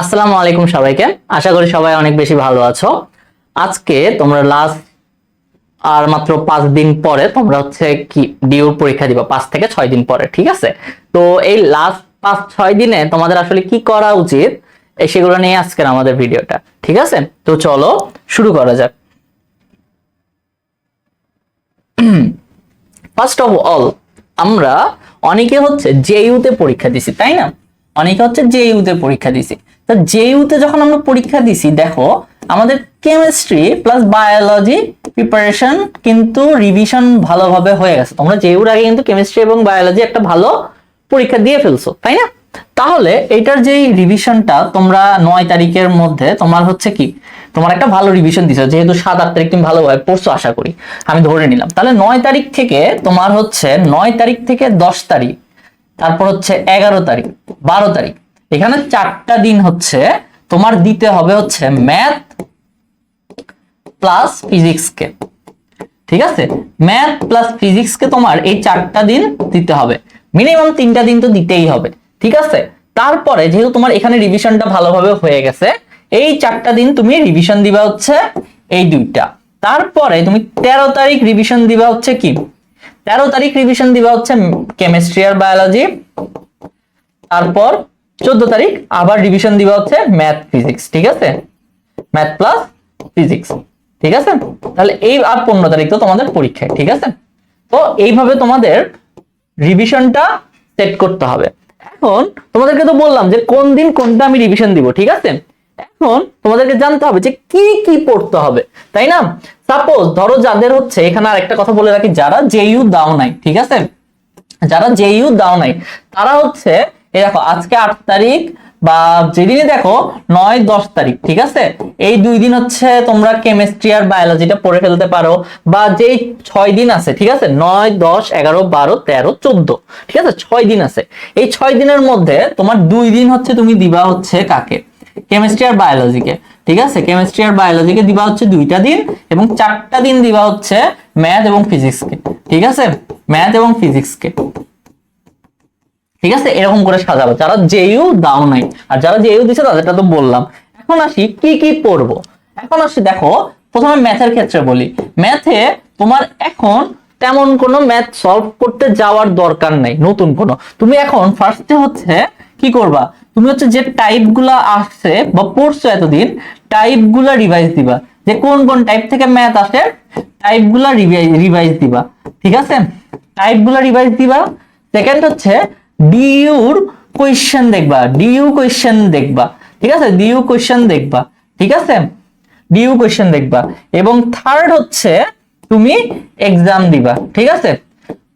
আসসালামু আলাইকুম সবাইকে। আশা করি সবাই অনেক বেশি ভালো আছো। আজকে তোমরা লাস্ট আর মাত্র পাঁচ দিন পরে তোমরা হচ্ছে কি ডিউর পরীক্ষা দিবা, পাঁচ থেকে ছয় দিন পরে, ঠিক আছে? তো এই লাস্ট পাঁচ, ছয় দিনে তোমাদের আসলে কি করা উচিত সেগুলো নিয়ে আজকের আমাদের ভিডিওটা ঠিক আছে? তো চলো শুরু করা যাক। ফার্স্ট অফ অল আমরা অনেকে হচ্ছে জেইউতে পরীক্ষা দিছি, তাই না? অনেকে হচ্ছে জেইউতে পরীক্ষা দিছি তো জেইউতে যখন আমরা পরীক্ষা দিছি, দেখো, আমাদের কেমিস্ট্রি প্লাস বায়োলজি প্রিপারেশন কিন্তু রিভিশন ভালোভাবে হয়ে গেছে। তোমরা জেইউর আগে কিন্তু কেমিস্ট্রি এবং বায়োলজি একটা ভালো পরীক্ষা দিয়ে ফেলছো, তাই না? তাহলে এটার যে রিভিশনটা তোমরা নয় তারিখের মধ্যে, তোমার হচ্ছে কি? তোমার একটা ভালো রিভিশন দিছো, যেহেতু সাত আট তারিখ তুমি ভালোভাবে পড়ছো, আশা করি। আমি ধরে নিলাম। তাহলে নয় তারিখ থেকে তোমার হচ্ছে নয় তারিখ থেকে দশ তারিখ তারপর হচ্ছে এগারো তারিখ, বারো তারিখ। এখানে চারটা দিন হচ্ছে, তোমার দিতে হবে হচ্ছে ম্যাথ প্লাস ফিজিক্সকে ঠিক আছে? ম্যাথ প্লাস ফিজিক্সকে তোমার এই চারটা দিন দিতে হবে। মিনিমাম তিনটা দিন তো দিতেই হবে। ঠিক আছে? তারপরে যেহেতু তোমার এখানে রিভিশনটা ভালোভাবে হয়ে গেছে, এই চারটা দিন তুমি রিভিশন দিবা হচ্ছে এই দুইটা। তারপরে তুমি তেরো তারিখ রিভিশন দিবা হচ্ছে কি? তেরো তারিখ রিভিশন দিবা হচ্ছে কেমিস্ট্রি আর বায়োলজি তারপর চোদ্দ তারিখ আবার রিভিশন দিবা হচ্ছে ম্যাথ ফিজিক্স ঠিক আছে? ম্যাথ প্লাস ফিজিক্স ঠিক আছে? তাহলে এই আর পনেরো তারিখ তো তোমাদের পরীক্ষায়, ঠিক আছে? তো এইভাবে তোমাদের রিভিশনটা সেট করতে হবে। এখন তোমাদেরকে তো বললাম যে কোন দিন কোনটা আমি রিভিশন দিব, ঠিক আছে? এখন তোমাদেরকে জানতে হবে যে কি কি পড়তে হবে, তাই না? সাপোজ ধরো যাদের হচ্ছে, এখানে আরেকটা কথা বলে রাখি, যারা জেইউ দাও নাই, ঠিক আছে? যারা জেইউ দাও নাই, তারা হচ্ছে এই দেখো, আজকে আট তারিখ বা যেদিনে দেখো, নয় দশ তারিখ, ঠিক আছে? এই দুই দিন হচ্ছে তোমরা কেমিস্ট্রি আর বায়োলজিটা পড়ে ফেলতে পারো, বা যেই ছয় দিন আছে, ঠিক আছে? নয়, দশ, এগারো, বারো, তেরো, চোদ্দ, ঠিক আছে? ছয় দিন আছে। এই ছয় দিনের মধ্যে তোমার দুই দিন হচ্ছে তুমি দিবা হচ্ছে কাকে? কেমিস্ট্রি আর বায়োলজিকে ঠিক আছে? কেমিস্ট্রি আর বায়োলজিকে দিবা হচ্ছে দুইটা দিন এবং চারটা দিন দিবা হচ্ছে ম্যাথ এবং ফিজিক্সকে ঠিক আছে? ম্যাথ এবং ফিজিক্সকে ঠিক আছে? এরকম করে সাজাবো। যারা জেইউ দাও নাই, আর যারা জেইউ দিছে তাদেরটা তো বললাম। এখন আসি কি কি পড়ব? এখন আসি দেখো, প্রথমে ম্যাথের ক্ষেত্রে বলি। ম্যাথে তোমার এখন তেমন কোনো ম্যাথ সলভ করতে যাওয়ার দরকার নাই, নতুন কোনো। তুমি এখন ফার্স্টে হচ্ছে কি করবা? তুমি হচ্ছে যে টাইপগুলা আসছে বা পড়ছো এতদিন টাইপগুলা রিভাইজ দিবা। যে কোন কোন টাইপ থেকে ম্যাথ আসে টাইপগুলা রিভাইজ দিবা। ঠিক আছে? টাইপগুলা রিভাইজ দিবা। সেকেন্ড হচ্ছে ডিইউর কোয়েশ্চেন দেখবা। ডিইউ কোয়েশ্চেন দেখবা। ঠিক আছে? ডিইউ কোয়েশ্চেন দেখবা। ঠিক আছে? ডিইউ কোয়েশ্চেন দেখবা। এবং থার্ড হচ্ছে, তুমি এক্সাম দিবা। ঠিক আছে?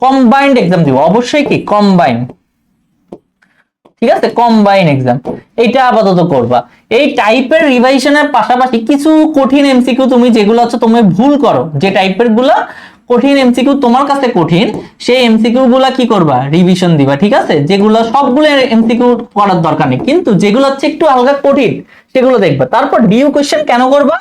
কম্বাইন্ড এক্সাম দিবা। অবশ্যই কি? কম্বাইন্ড ঠিক আছে? কম্বাইন এক্সাম এইটা আপাতত করবা। এই টাইপের রিভাইশনের পাশাপাশি কিছু কঠিন এমসিকিউ তুমি যেগুলো হচ্ছে তুমি ভুল করো। যে টাইপেরগুলা কঠিন এমসিকিউ তোমার কাছে কঠিন, সেই এমসিকিউ গুলা কি করবা? রিভিশন দিবা, ঠিক আছে? যেগুলো সবগুলো এমসিকিউ করার দরকার নেই। কিন্তু যেগুলো হচ্ছে একটু হালকা কঠিন, সেগুলো দেখবা। তারপর ডিউ কোশ্চেন কেন করবা?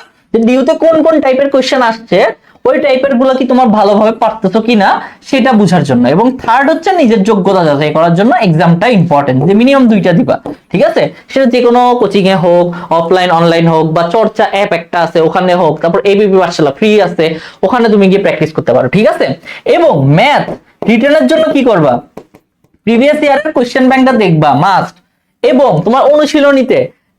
ডিউতে কোন কোন টাইপের কোশ্চেন আসছে ওই টাইপেরগুলো কি তোমার ভালোভাবে পারতেছো কিনা সেটা বোঝার জন্য। এবং থার্ড হচ্ছে নিজের যোগ্যতা যাচাই করার জন্য এক্সামটা ইম্পর্টেন্ট যে মিনিমাম দুইটা দিবা ঠিক আছে? সেটা যে কোনো কোচিং এ হোক অফলাইন অনলাইন হোক বা চর্চা অ্যাপ একটা আছে ওখানে হোক তারপর এবিপি পাঠশালা ফ্রি আছে ওখানে তুমি গিয়ে প্র্যাকটিস করতে পারো ঠিক আছে? এবং ম্যাথ রিটার্নের জন্য কি করবা? প্রিভিয়াস ইয়ারের কোশ্চেন ব্যাংকটা দেখবা মাস্ট এবং তোমার অনুশীলনীতে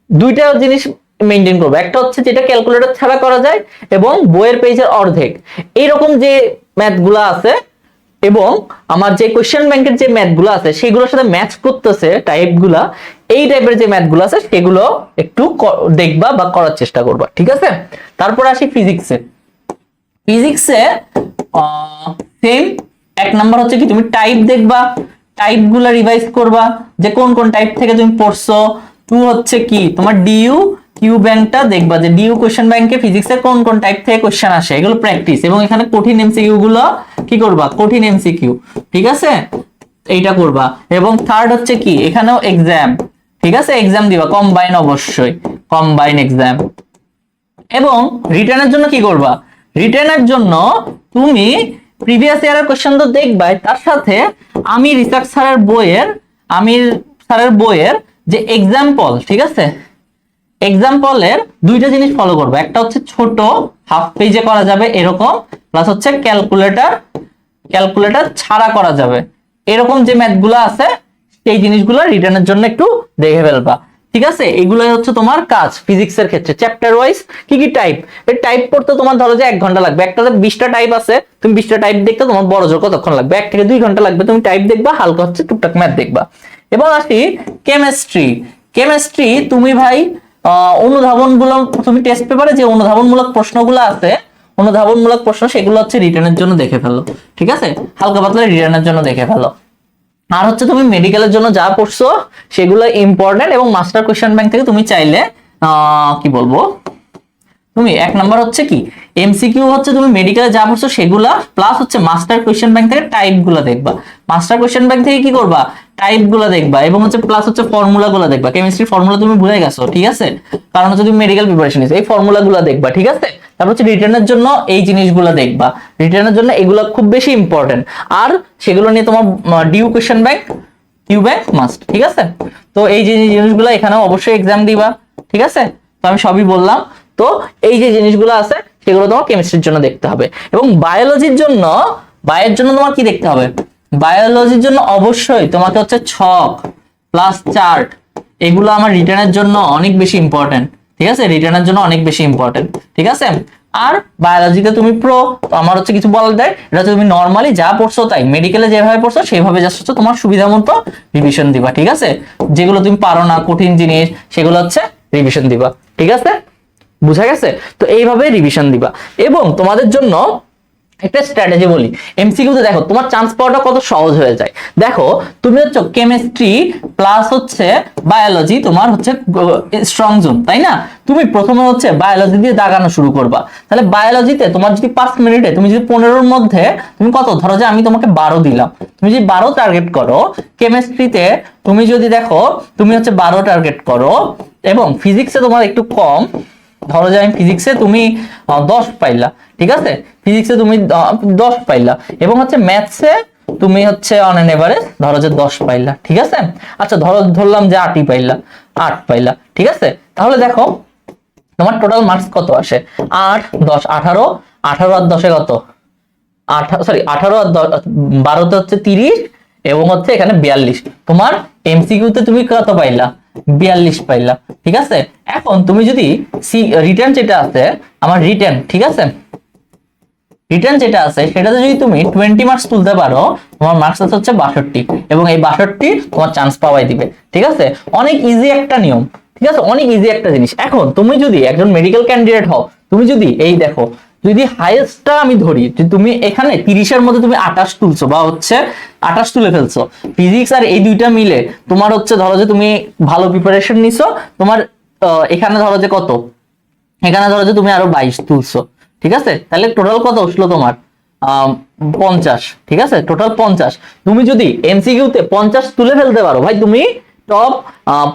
দুইটা জিনিস মেনটেন করবে। একটা হচ্ছে যেটা ক্যালকুলেটর ছাড়া করা যায় এবং বইয়ের পেজের অর্ধেক। এইরকম যে ম্যাথগুলো আছে এবং আমার যে কোশ্চেন ব্যাংকের যে ম্যাথগুলো আছে, সেগুলোর সাথে ম্যাচ করতেছে টাইপগুলা এই টাইপের যে ম্যাথগুলো আছে, সেগুলো একটু দেখবা বা করার চেষ্টা করবা, ঠিক আছে? তারপর আসি ফিজিক্সে ফিজিক্সে সেম এক নাম্বার হচ্ছে কি, তুমি টাইপ দেখবা টাইপগুলা রিভাইজ করবা, যে কোন কোন টাইপ থেকে তুমি পড়ছো টু হচ্ছে কি, তোমার ডিইউ কিউ ব্যাংকটা দেখবা যে ডিউ কোশ্চেন ব্যাংকে ফিজিক্সের কোন কোন টাইপ থেকে কোশ্চেন আসে, এগুলো প্র্যাকটিস এবং এখানে কঠিন এমসিকিউ গুলো কি করবা? কঠিন এমসিকিউ ঠিক আছে? এইটা করবা। এবং থার্ড হচ্ছে কি? এখানেও এক্সাম ঠিক আছে? এক্সাম দিবা কম্বাইন অবশ্যই কম্বাইন এক্সাম এবং রিটার্নের জন্য কি করবা? রিটার্নের জন্য তুমি প্রিভিয়াস ইয়ারের কোশ্চেন তো দেখবাই, তার সাথে আমি রিসার্চ স্যারের বইয়ের আমির স্যারের বইয়ের যে এক্সাম্পল ঠিক আছে? এক্সাম্পলের দুইটা জিনিস ফলো করব। একটা হচ্ছে ছোট হাফ পেজে করা যাবে এরকম প্লাস হচ্ছে ক্যালকুলেটর ক্যালকুলেটর ছাড়া করা যাবে। এরকম যে ম্যাথগুলো আছে, সেই জিনিসগুলো রিটার্নের জন্য একটু দেখে ফেলবা। ঠিক আছে? এগুলোই হচ্ছে তোমার কাজ ফিজিক্স এর ক্ষেত্রে। চ্যাপ্টার ওয়াইজ কি কি টাইপ এই টাইপ পড়তে তোমার ধরো যে এক ঘণ্টা লাগবে। একটাতে বিশটা টাইপ আছে, তুমি বিশটা টাইপ দেখতে তোমার বড় জোর কতক্ষণ লাগবে? এক থেকে দুই ঘণ্টা লাগবে। তুমি টাইপ দেখবা, হালকা হচ্ছে টুকটাক ম্যাথ দেখবা। এবার আসি কেমিস্ট্রি কেমিস্ট্রি তুমি ভাই অনুধাবনগুলো তুমি টেস্ট পেপারে যে অনুধাবনমূলক প্রশ্নগুলো আছে, অনুধাবনমূলক প্রশ্ন সেগুলো হচ্ছে রিটার্নের জন্য দেখে ফেলো, ঠিক আছে? হালকা পাতলা রিটার্নের জন্য দেখে ফেলো। আর হচ্ছে তুমি মেডিকেলের জন্য যা পড়ছো, সেগুলো ইম্পর্টেন্ট এবং মাস্টার কোয়েশ্চেন ব্যাংক থেকে তুমি চাইলে কি বলব? তুমি এক নাম্বার হচ্ছে কি? এমসিকিউ হচ্ছে তুমি মেডিকেলে যা পড়ছো সেগুলা প্লাস হচ্ছে মাস্টার কোয়েশ্চেন ব্যাংক থেকে টাইপগুলা দেখবা। মাস্টার কোয়েশ্চেন ব্যাংক থেকে কি করবা? টাইপগুলা দেখবা এবং হচ্ছে প্লাস হচ্ছে ফর্মুলা গুলা দেখবা। কেমিস্ট্রি ফর্মুলা তুমি ভুলে গেছো, ঠিক আছে? কারণ হচ্ছে তুমি মেডিকেল প্রিপারেশন নিছো এই ফর্মুলা গুলা দেখবা, ঠিক আছে? তারপর হচ্ছে রিটার্নের জন্য এই জিনিসগুলো দেখবা। রিটার্নের জন্য এগুলো খুব বেশি ইম্পর্টেন্ট আর সেগুলো নিয়ে তোমার due question bank Q bank must ঠিক আছে? তো এই যে জিনিসগুলো এখানেও অবশ্যই এক্সাম দিবা, ঠিক আছে? তো আমি সবই বললাম। তো এই যে জিনিসগুলো আছে, সেগুলো তোমার কেমিস্ট্রির জন্য দেখতে হবে। এবং বায়োলজির জন্য বায়ের জন্য তোমার কি দেখতে হবে? বায়োলজির জন্য অবশ্যই তোমাকে হচ্ছে ছক প্লাস চার্ট এগুলো আমার রিটার্নের জন্য অনেক বেশি ইম্পর্টেন্ট ঠিক আছে? রিটার্নের জন্য অনেক বেশি ইম্পর্টেন্ট ঠিক আছে? আর বায়োলজিতে তুমি প্রো আমার হচ্ছে কিছু বলার দেয় এটা তুমি নর্মালি যা পড়ছো তাই মেডিকেলে যেভাবে পড়ছো সেইভাবে জাস্ট হচ্ছে তোমার সুবিধা মতো রিভিশন দিবা, ঠিক আছে? যেগুলো তুমি পারো না, কঠিন জিনিস, সেগুলো হচ্ছে রিভিশন দিবা, ঠিক আছে? বুঝা গেছে? তো এইভাবে রিভিশন দিবা। এবং তোমাদের জন্য একটা স্ট্র্যাটেজি বলি। এমসিকিউতে দেখো, তোমার চান্স পাওয়াটা কত সহজ হয়ে যায়। দেখো, তুমি হচ্ছে কেমিস্ট্রি প্লাস হচ্ছে বায়োলজি তোমার হচ্ছে স্ট্রং জোন তাই না? তুমি প্রথমে হচ্ছে বায়োলজি দিয়ে দাগানো শুরু করবা। তাহলে বায়োলজিতে তোমার যদি পাঁচ মিনিটে, তুমি যদি পনেরোর মধ্যে, তুমি কত? ধরো যে আমি তোমাকে বারো দিলাম। তুমি যদি বারো টার্গেট করো কেমিস্ট্রিতে তুমি যদি দেখো, তুমি হচ্ছে বারো টার্গেট করো, এবং ফিজিক্সে তোমার একটু কম ধরো যে আমি ফিজিক্সে তুমি দশ পাইলা, ঠিক আছে? ফিজিক্সে তুমি দশ পাইলা। এবং হচ্ছে ম্যাথসে তুমি হচ্ছে অন এন এভারেজ ধরো যে দশ পাইলা, ঠিক আছে? আচ্ছা ধরো, ধরলাম যে আটই পাইলা, আট পাইলা, ঠিক আছে? তাহলে দেখো, তোমার টোটাল মার্কস কত আসে? আট, দশ, আঠারো আঠারো আর দশে কত? আঠারো সরি আঠারো আর দ- বারোতে হচ্ছে তিরিশ, এবং হচ্ছে এখানে বিয়াল্লিশ। তোমার এমসিকিউতে তুমি কত পাইলা? বিয়াল্লিশ পাইলা, ঠিক আছে? এখন তুমি যদি সি রিটার্ন যেটা আছে, আমার রিটার্ন ঠিক আছে? রিটার্ন যেটা আছে, সেটাতে যদি তুমি টোয়েন্টি মার্কস তুলতে পারো, তোমার মার্কস আছে হচ্ছে বাষট্টি, এবং এই বাষট্টি তোমার চান্স পাওয়াই দিবে, ঠিক আছে? অনেক ইজি একটা নিয়ম, ঠিক আছে? অনেক ইজি একটা জিনিস। এখন তুমি যদি একজন মেডিকেল ক্যান্ডিডেট হও, তুমি যদি এই দেখো যদি হাইয়েস্টটা আমি ধরি, যে তুমি এখানে তিরিশের মধ্যে তুমি আটাশ তুলছো বা হচ্ছে আটাশ তুলে ফেলছো ফিজিক্স আর এই দুইটা মিলে তোমার হচ্ছে ধরো যে তুমি ভালো প্রিপারেশন নিছো, তোমার এখানে ধরো যে কত? এখানে ধরো যে তুমি আরও বাইশ তুলছো, ঠিক আছে? তাহলে টোটাল কত উঠল তোমার? পঞ্চাশ, ঠিক আছে? টোটাল পঞ্চাশ। তুমি যদি এমসিকিউতে পঞ্চাশ তুলে ফেলতে পারো, ভাই, তুমি টপ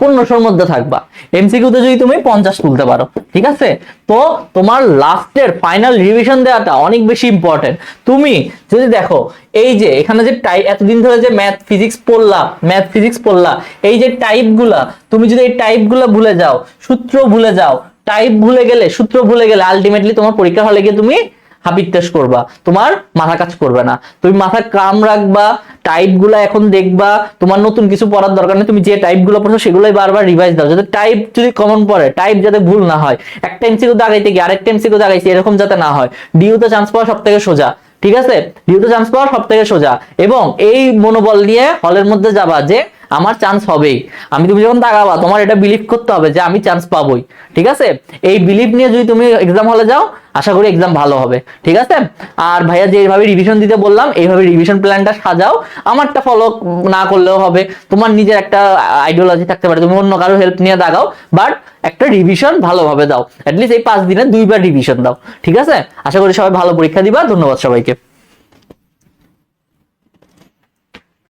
পনেরোশোর মধ্যে থাকবা। এমসিকিউতে যদি তুমি পঞ্চাশ তুলতে পারো, ঠিক আছে? তো তোমার লাস্টের ফাইনাল রিভিশন দেওয়াটা অনেক বেশি ইম্পর্টেন্ট তুমি যদি দেখো, এই যে এখানে যে টাইপ এতদিন ধরে যে ম্যাথ ফিজিক্স পড়লা ম্যাথ ফিজিক্স পড়লা এই যে টাইপগুলা তুমি যদি এই টাইপগুলা ভুলে যাও, সূত্র ভুলে যাও টাইপ ভুলে গেলে, সূত্র ভুলে গেলে আলটিমেটলি তোমার পরীক্ষা হলে গিয়ে তুমি হাবিক টেস্ট করবা। তোমার মাথা কাজ করবে না। তুমি মাথা কাম রাখবা টাইপগুলা এখন দেখবা, তোমার নতুন কিছু পড়ার দরকার নেই, তুমি যে টাইপগুলো পড়ছো সেগুলোই বারবার রিভাইজ দাও। যাতে টাইপ যদি কমন পড়ে টাইপ যাতে ভুল না হয়। একটা এমসিকিউ দাগাইতে গিয়ে আরেকটা এমসিকিউ দাগাইছি এরকম যাতে না হয়। ডিউতে চান্স পাওয়া সব থেকে সোজা, ঠিক আছে? ডিউতে চান্স পাওয়া সব থেকে সোজা। এবং এই মনোবল নিয়ে হলের মধ্যে যাবা যে আমার চান্স হবেই। আমি তুমি যখন তাকাবা, তোমার এটা বিলিভ করতে হবে যে আমি চান্স পাবোই, ঠিক আছে? এই বিলিভ নিয়ে যদি তুমি এক্সাম হলে যাও, আশা করি এক্সাম ভালো হবে, ঠিক আছে? আর ভাইয়া যেভাবে রিভিশন দিতে বললাম, এইভাবে রিভিশন প্ল্যানটা সাজাও, আমারটা ফলো না করলেও হবে। তোমার নিজের একটা আইডিওলজি থাকতে পারে, তুমি অন্য কারও হেল্প নিয়ে দাগাও বাট একটা রিভিশন ভালোভাবে দাও। অ্যাটলিস্ট এই পাঁচ দিনে দুইবার রিভিশন দাও, ঠিক আছে? আশা করি সবাই ভালো পরীক্ষা দিবা, ধন্যবাদ সবাইকে।